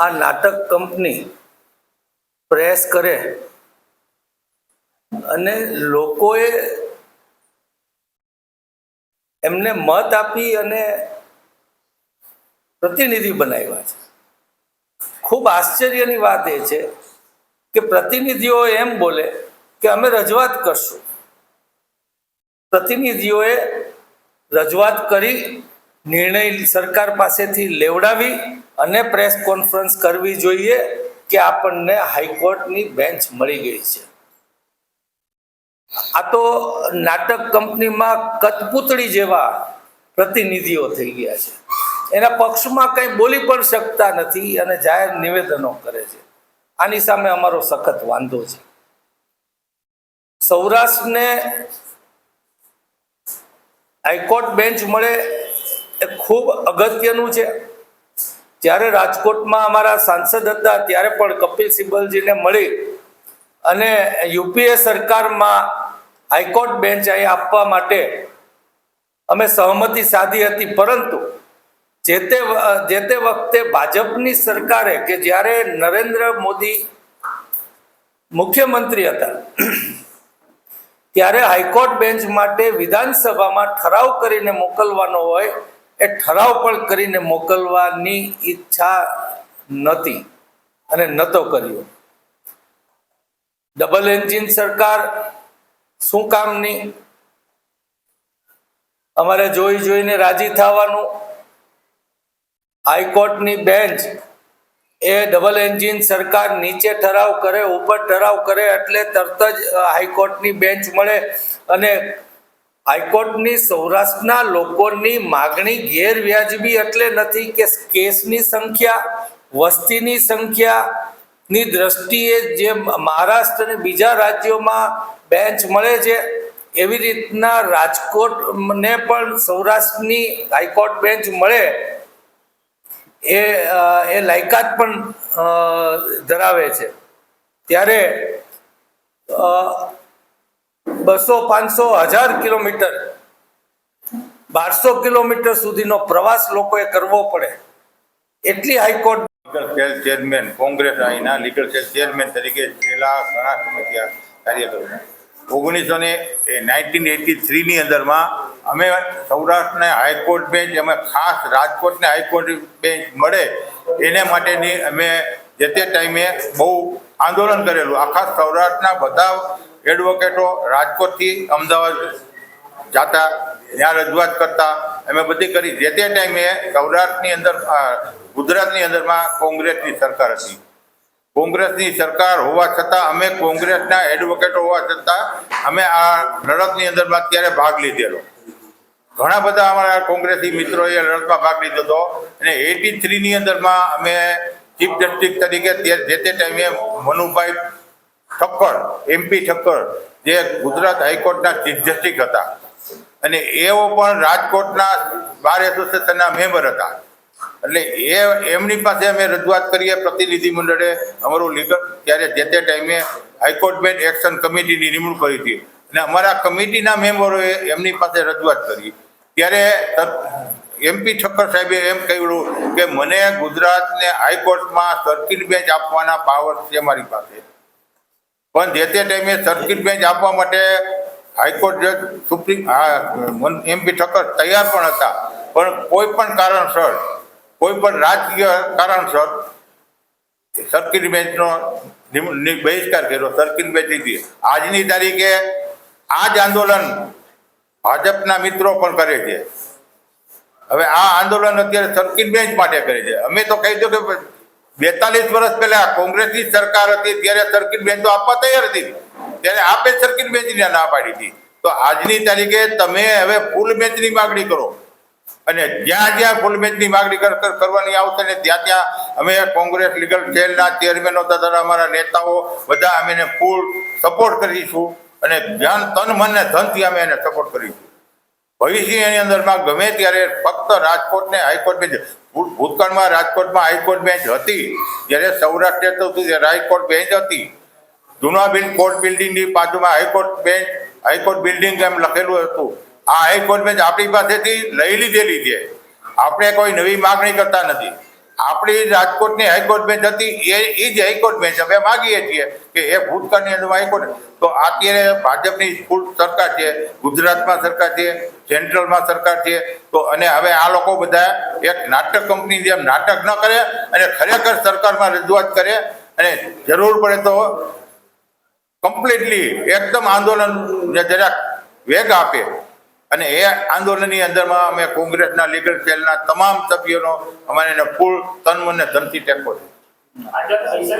આ નાટક company press કરે અને લોકોએ એમને મત આપી અને પ્રતિનિધિ બનાવ્યા છે. ખૂબ આશ્ચર્યની વાત એ છે કે પ્રતિનિધિઓ એમ બોલે કે અમે રજૂઆત કરશું. પ્રતિનિધિઓએ રજૂઆત કરી નિર્ણય સરકાર પાસેથી લેવડાવી અને પ્રેસ કોન્ફરન્સ કરવી જોઈએ કે આપણને હાઈકોર્ટની બેન્ચ મળી ગઈ છે. આ તો નાટક કંપનીમાં કઠપૂતળી જેવા પ્રતિનિધિઓ થઈ ગયા છે. એના પક્ષમાં કંઈ બોલી પણ શકતા નથી અને જાહેર નિવેદનો કરે છે. આની સામે અમારો સખત વાંધો છે. સૌરાષ્ટ્રને હાઈકોર્ટ બેન્ચ મળે ખૂબ અગત્યનું છે. જ્યારે રાજકોટમાં અમારા સાંસદ હતા, ત્યારે પણ કપિલ સિબ્બલજીને મળી અને યુપીએ સરકારમાં હાઈકોર્ટ બેન્ચ અહીં આપવા માટે અમે સહમતિ સાધી હતી. પરંતુ જે તે જે તે વખતે ભાજપની સરકારે કે જ્યારે નરેન્દ્ર મોદી મુખ્યમંત્રી હતા, ત્યારે હાઈકોર્ટ બેન્ચ માટે વિધાનસભામાં ઠરાવ કરીને મોકલવાનો હોય એ ઠરાવ પણ કરીને મોકલવાની ઈચ્છા નહોતી અને નહોતો કર્યો. ડબલ એન્જિન સરકાર શું કામની? અમારે જોઈ જોઈને રાજી થવાનું. હાઈકોર્ટની બેન્ચ એ ડબલ એન્જિન સરકાર નીચે ઠરાવ કરે, ઉપર ઠરાવ કરે એટલે તરત જ હાઈકોર્ટની બેન્ચ મળે અને હાઈકોર્ટની સૌરાષ્ટ્રના લોકોની માગણી ગેરવ્યાજબી એટલે નથી કે કેસની સંખ્યા, વસ્તીની સંખ્યાની દ્રષ્ટિએ જે મહારાષ્ટ્ર અને બીજા રાજ્યોમાં બેન્ચ મળે છે, એવી રીતના રાજકોટને પણ સૌરાષ્ટ્રની હાઈકોર્ટ બેન્ચ મળે, એ એ લાયકાત પણ ધરાવે છે. ત્યારે બસો, પાંચસો, હજાર કિલોમીટર, બારસો કિલોમીટર સુધીનો પ્રવાસ લોકોએ કરવો પડે. એટલી હાઈકોર્ટ લીગલ ચેરમેન કોંગ્રેસ અહીંના લીગલ સેલ ચેરમેન તરીકે છેલ્લા ઘણા સમયથી કાર્ય કરું ઓગણીસો ને નાઇન્ટીન એટી થ્રીની અંદરમાં અમે સૌરાષ્ટ્રને હાઈકોર્ટ બેન્ચ અમે ખાસ રાજકોટને હાઈકોર્ટ બેન્ચ મળે, એને માટેની અમે જે તે ટાઈમે બહુ આંદોલન કરેલું. આખા સૌરાષ્ટ્રના બધા એડવોકેટો રાજકોટથી અમદાવાદ જાતા, ત્યાં રજૂઆત કરતા. અમે બધી કરી. જે તે ટાઈમે સૌરાષ્ટ્રની અંદર ગુજરાતની અંદરમાં કોંગ્રેસની સરકાર હતી. કોંગ્રેસની સરકાર હોવા છતાં અમે કોંગ્રેસના એડવોકેટો હોવા છતાં અમે આ લડતની અંદરમાં ત્યારે ભાગ લીધેલો. ઘણા બધા અમારા કોંગ્રેસી મિત્રોએ લડતમાં ભાગ લીધો હતો અને એટી થ્રીની અંદરમાં અમે ચીફ જસ્ટિસ તરીકે જે તે ટાઈમે મનુભાઈ ઠક્કર એમપી ઠક્કર, જે ગુજરાત હાઈકોર્ટના ચીફ જસ્ટિસ હતા. અને એઓ પણ રાજકોટના બાર એસોસિએશનના મેમ્બર હતા. એટલે એ, એમની પાસે અમે રજૂઆત કરીએ પ્રતિનિધિ મંડળે અમારું લીગલ, ત્યારે જે તે ટાઈમે હાઈકોર્ટ બેન્ચ એક્શન કમિટીની નિમણૂક કરી હતી. અને અમારા કમિટીના મેમ્બરોએ એમની પાસે રજૂઆત કરી. ત્યારે એમપી ઠક્કર સાહેબે એમ કહ્યું કે, મને ગુજરાતને હાઈકોર્ટમાં સર્કિટ બેન્ચ આપવાના પાવર છે મારી પાસે. પણ જે તે ટાઈમે સર્કિટ બેન્ચ આપવા માટે હાઈકોર્ટ જજ, સુપ્રીમ એમપી ઠક્કર તૈયાર પણ હતા. પણ કોઈ પણ કારણસર, કોઈ પણ રાજકીય કારણસર સર્કિટ બેન્ચનો બહિષ્કાર કર્યો, સર્કિટ બેન્ચ લીધી આજની તારીખે આ જ આંદોલન ભાજપના મિત્રો પણ કરે છે. હવે આ આંદોલન અત્યારે સર્કિટ બેન્ચ માટે કરે છે. અમે તો કહી દો કે બેતાલીસ વર્ષ પહેલા કોંગ્રેસની સરકાર હતી, ત્યારે સર્કિટ બેન્ચો આપવા તૈયાર હતી. ત્યારે આપે સર્કિટ બેન્ચને ના પાડી હતી. તો આજની તારીખે તમે હવે ફૂલ બેન્ચની માગણી કરો. અને જ્યાં જ્યાં ફૂલ બેન્ચની માગણી કર- કર- કરવાની આવશે ને ત્યાં ત્યાં અમે કોંગ્રેસ લીગલ સેલના ચેરમેનો તથા અમારા નેતાઓ બધા અમે એને ફૂલ સપોર્ટ કરીશું. અને ધ્યાન તન, મન ને ધનથી અમે એને સપોર્ટ કરીશું. ભવિષ્યની અંદરમાં ગમે ત્યારે ફક્ત રાજકોટને હાઈકોર્ટ બેન્ચ ભૂતકાળમાં રાજકોટમાં હાઈકોર્ટ બેન્ચ હતી. જ્યારે સૌરાષ્ટ્ર તો હાઈકોર્ટ બેન્ચ હતી. જૂના બિલ કોર્ટ બિલ્ડિંગની બાજુમાં high court bench, high court building એમ લખેલું હતું. આ હાઈકોર્ટ બેન્ચ આપણી પાસેથી લઈ લીધેલી છે. આપણે કોઈ નવી માગણી કરતા નથી. આપણી રાજકોટની હાઈકોર્ટ બેન્ચ હતી, એ એ જ હાઈકોર્ટ બેન્ચ અમે માગીએ છીએ કે એ ભૂતકાળની અંદર હાઈકોર્ટ. તો અત્યારે ભાજપની ફૂલ સરકાર છે, ગુજરાતમાં સરકાર છે, સેન્ટ્રલમાં સરકાર છે, તો અને હવે આ લોકો બધા એક નાટક કંપની જેમ નાટક ન કરે અને ખરેખર સરકારમાં રજૂઆત કરે અને જરૂર પડે તો કમ્પ્લીટલી એકદમ આંદોલન જરાક વેગ આપે. અને એ આંદોલનની અંદરમાં અમે કોંગ્રેસના લીગલ સેલના તમામ સભ્યોનો, અમારે એને ફૂલ તન મને ધનથી ટેકો છે